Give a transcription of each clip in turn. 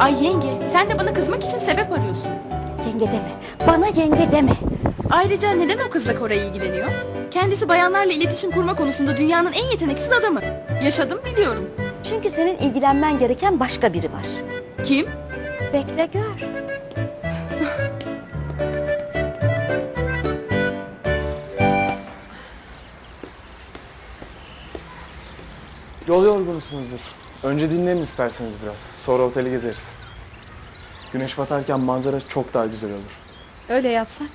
Ay yenge sen de bana kızmak için sebep arıyorsun. Yenge deme. Bana yenge deme. Ayrıca neden o kızla Koray ilgileniyor? Kendisi bayanlarla iletişim kurma konusunda dünyanın en yeteneksiz adamı. Yaşadım biliyorum. Çünkü senin ilgilenmen gereken başka biri var. Kim? Bekle gör. Yol yorgunusunuzdur. Önce dinlenin isterseniz biraz. Sonra oteli gezeriz. Güneş batarken manzara çok daha güzel olur. Öyle yapsak.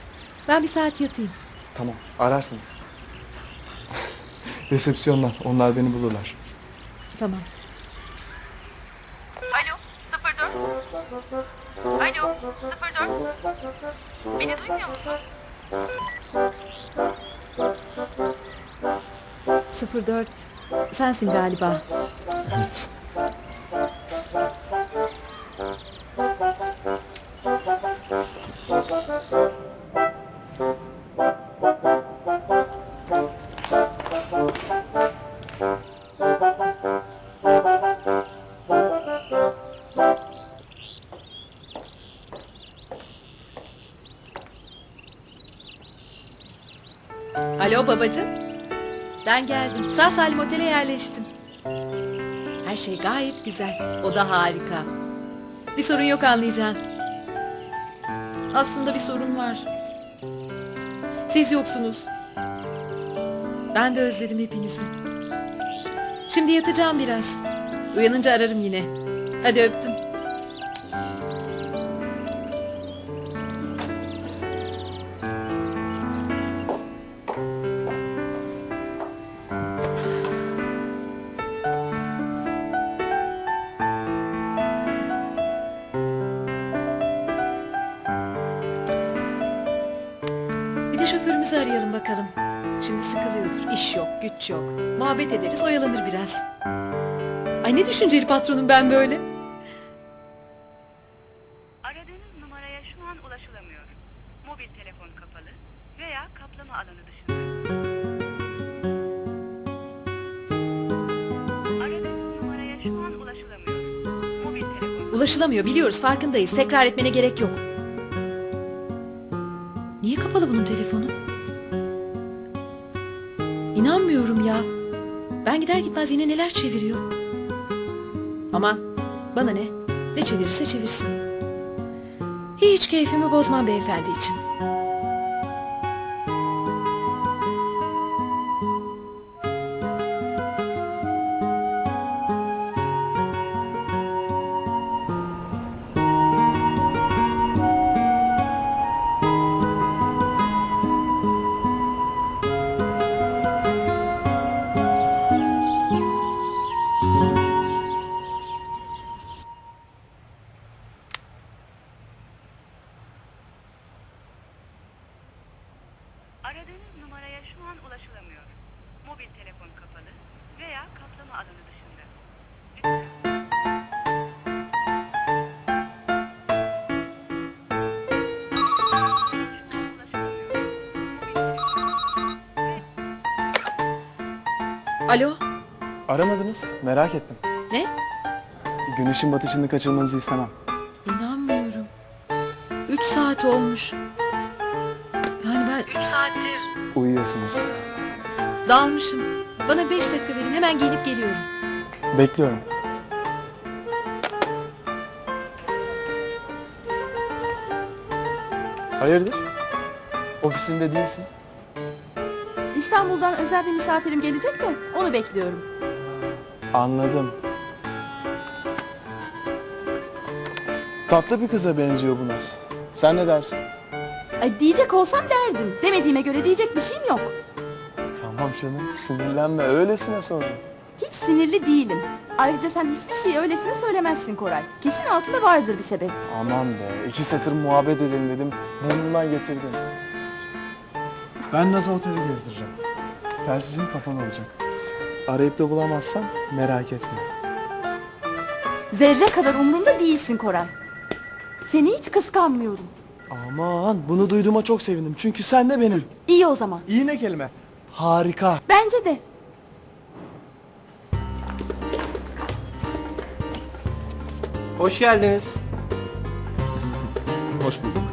Ben bir saat yatayım. Tamam, ararsınız. Resepsiyondan, onlar beni bulurlar. Tamam. Alo 04. Alo 04. Beni duymuyor musun? 04. Sensin galiba. Evet. Alo babacığım. Ben geldim. Sağ salim otele yerleştim. Her şey gayet güzel. O da harika. Bir sorun yok anlayacağın. Aslında bir sorun var. Siz yoksunuz. Ben de özledim hepinizi. Şimdi yatacağım biraz. Uyanınca ararım yine. Hadi öptüm. De şoförümüzü arayalım bakalım. Şimdi sıkılıyordur. İş yok, güç yok. Muhabbet ederiz, oyalanır biraz. Ay ne düşünceli patronum ben böyle. Aradığınız numaraya şu an ulaşılamıyor. Mobil telefon kapalı veya kaplama alanı dışında. Aradığınız numaraya şu an ulaşılamıyor. Mobil telefon Ulaşılamıyor biliyoruz farkındayız. Tekrar etmene gerek yok. Gitmez yine neler çeviriyor. Aman bana ne? Ne çevirirse çevirsin. Hiç keyfimi bozmam beyefendi için. Numaraya şu an ulaşılamıyor. Mobil telefon kapalı veya kaplama alanı dışında. Alo Aramadınız, merak ettim. ne? Güneşin batışını kaçırmanızı istemem. İnanmıyorum. Üç saat olmuş. Uyuyorsunuz. dalmışım. Bana beş dakika verin hemen gelip geliyorum. Bekliyorum. Hayırdır? Ofisinde değilsin. İstanbul'dan özel bir misafirim gelecek de onu bekliyorum. Anladım. Tatlı bir kıza benziyor bu naz. Sen ne dersin? Ay diyecek olsam derdim. Demediğime göre diyecek bir şeyim yok. Tamam canım, sinirlenme. Öylesine sordum. Hiç sinirli değilim. Ayrıca sen hiçbir şeyi öylesine söylemezsin Koray. Kesin altında vardır bir sebep. Aman be, iki satır muhabbet edelim dedim. Burnumdan getirdim. Ben Naz'ı oteli gezdireceğim. Telsizim kapalı olacak. Arayıp da bulamazsam merak etme. Zerre kadar umrunda değilsin Koray. Seni hiç kıskanmıyorum. Aman, bunu duyduğuma çok sevindim. Çünkü sen de benim. İyi o zaman. İyi ne kelime? Harika. Bence de. Hoş geldiniz. Hoş bulduk.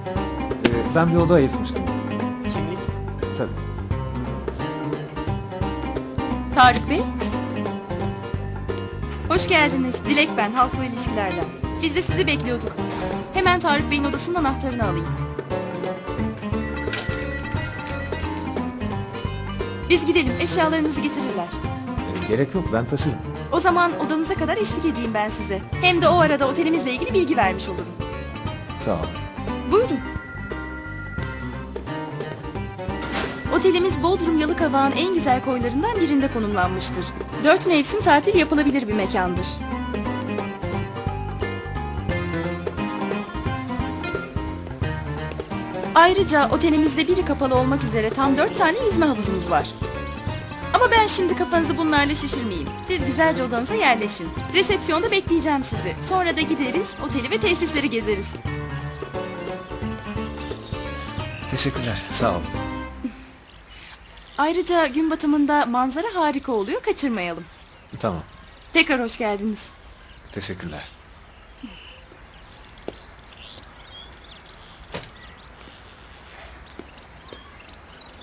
Ee, ben bir oda ayırtmıştım. Kimlik? Tabii. Tarık Bey. Hoş geldiniz. Dilek ben, halkla ilişkilerden. Biz de sizi bekliyorduk. Hemen Tarık Bey'in odasının anahtarını alayım. Biz gidelim, eşyalarınızı getirirler. Ee, gerek yok ben taşırım. O zaman odanıza kadar eşlik edeyim ben size. Hem de o arada otelimizle ilgili bilgi vermiş olurum. Sağ ol. Buyurun. Otelimiz Bodrum Yalıkavak'ın en güzel koylarından birinde konumlanmıştır. Dört mevsim tatil yapılabilir bir mekandır. Ayrıca otelimizde biri kapalı olmak üzere tam dört tane yüzme havuzumuz var. Ama ben şimdi kafanızı bunlarla şişirmeyeyim. Siz güzelce odanıza yerleşin. Resepsiyonda bekleyeceğim sizi. Sonra da gideriz, oteli ve tesisleri gezeriz. Teşekkürler. Sağ ol. Ayrıca gün batımında manzara harika oluyor, kaçırmayalım. Tamam. Tekrar hoş geldiniz. Teşekkürler.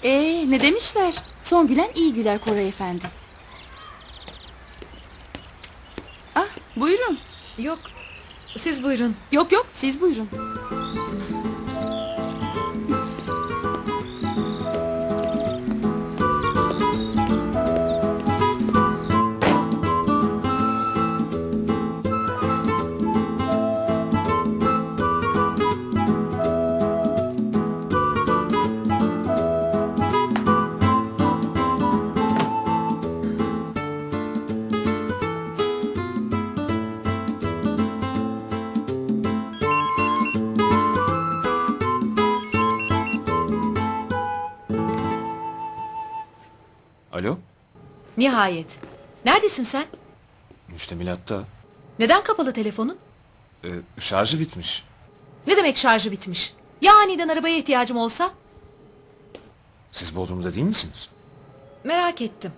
Ee, ne demişler? Son gülen iyi güler Koray Efendi. Ah, buyurun. Yok. Siz buyurun. Yok yok, siz buyurun. Alo? Nihayet. Neredesin sen? Müştemilatta. Neden kapalı telefonun? Ee, şarjı bitmiş. Ne demek şarjı bitmiş? Ya aniden arabaya ihtiyacım olsa? Siz Bodrum'da değil misiniz? Merak ettim.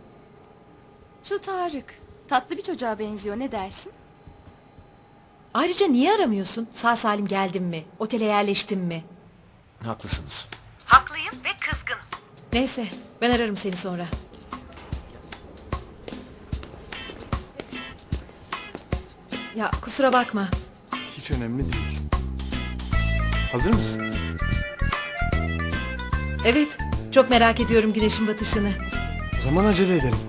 Şu Tarık, tatlı bir çocuğa benziyor, ne dersin? Ayrıca niye aramıyorsun? Sağ salim geldim mi? Otele yerleştim mi? Haklısınız. Haklıyım ve kızgınım. Neyse ben ararım seni sonra. Ya kusura bakma. Hiç önemli değil. Hazır mısın? Evet çok merak ediyorum güneşin batışını. O zaman acele edelim.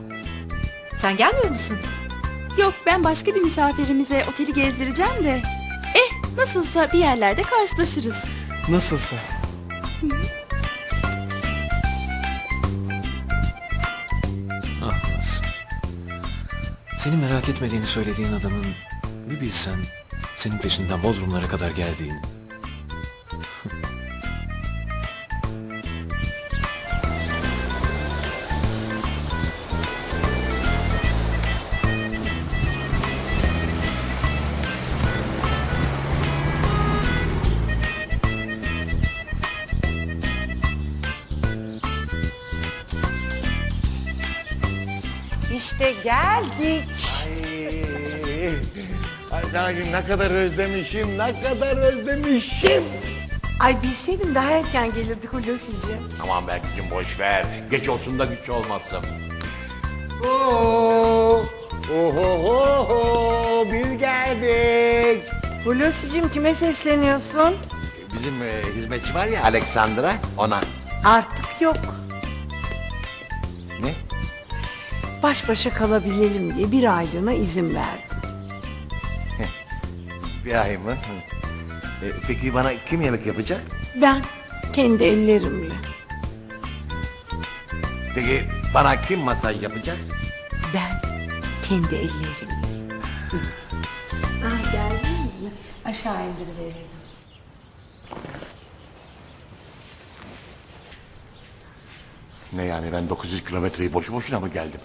Sen gelmiyor musun? Yok, ben başka bir misafirimize oteli gezdireceğim de. Eh, nasılsa bir yerlerde karşılaşırız. Nasılsa. Ah Naz. Seni merak etmediğini söylediğin adamın bir bilsen senin peşinden Bodrumlara kadar geldiğini. İşte geldik. Ay, Ay ne kadar özlemişim, ne kadar özlemişim. Ay bilseydim daha erken gelirdik Hulusi'ciğim. Tamam Berk'cim boş ver. Geç olsun da güç olmasın. Oo, oho, biz geldik. Hulusi'ciğim kime sesleniyorsun? Bizim e, hizmetçi var ya Alexandra, ona. Artık yok. Ne? Baş başa kalabilelim diye bir aylığına izin verdim. Ay mı? E, peki bana kim yemek yapacak? Ben kendi ellerimle. Peki bana kim masaj yapacak? Ben kendi ellerimle. ah geldiniz mi? Aşağı indiriverelim. Ne yani ben 900 kilometreyi boşu boşuna mı geldim?